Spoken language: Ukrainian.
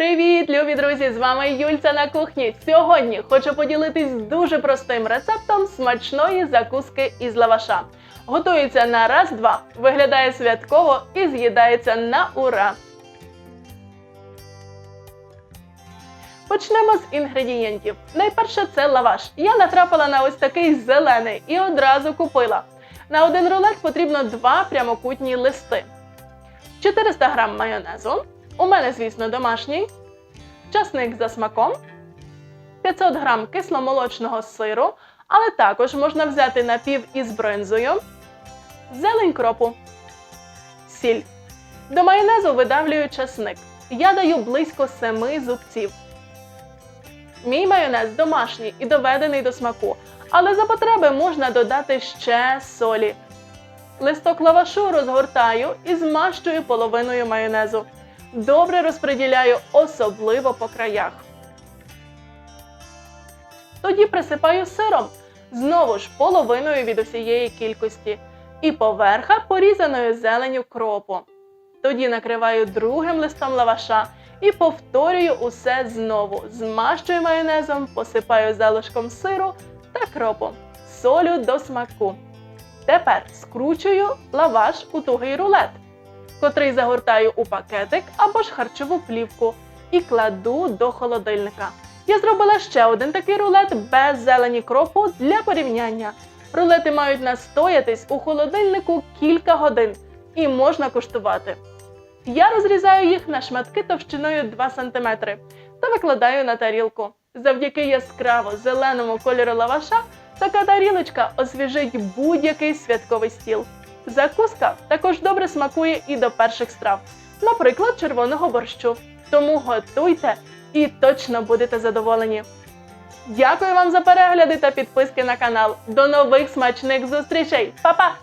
Привіт, любі друзі! З вами Юльця на кухні. Сьогодні хочу поділитись дуже простим рецептом смачної закуски із лаваша. Готується на раз-два, виглядає святково і з'їдається на ура. Почнемо з інгредієнтів. Найперше це лаваш. Я натрапила на ось такий зелений і одразу купила. На один рулет потрібно два прямокутні листи. 400 г майонезу. У мене, звісно, домашній. Часник за смаком. 500 г кисломолочного сиру, але також можна взяти напів із бринзою. Зелень кропу. Сіль. До майонезу видавлюю часник. Я даю близько 7 зубців. Мій майонез домашній і доведений до смаку, але за потреби можна додати ще солі. Листок лавашу розгортаю і змащую половиною майонезу. Добре розподіляю, особливо по краях. Тоді присипаю сиром, знову ж половиною від усієї кількості, і поверха порізаною зеленю кропу. Тоді накриваю другим листом лаваша і повторюю усе знову. Змащую майонезом, посипаю залишком сиру та кропу, солю до смаку. Тепер скручую лаваш у тугий рулет, котрий загортаю у пакетик або ж харчову плівку і кладу до холодильника. Я зробила ще один такий рулет без зелені кропу для порівняння. Рулети мають настоятись у холодильнику кілька годин і можна куштувати. Я розрізаю їх на шматки товщиною 2 см та викладаю на тарілку. Завдяки яскраво зеленому кольору лаваша така тарілочка освіжить будь-який святковий стіл. Закуска також добре смакує і до перших страв, наприклад, червоного борщу. Тому готуйте і точно будете задоволені. Дякую вам за перегляди та підписки на канал. До нових смачних зустрічей! Па-па!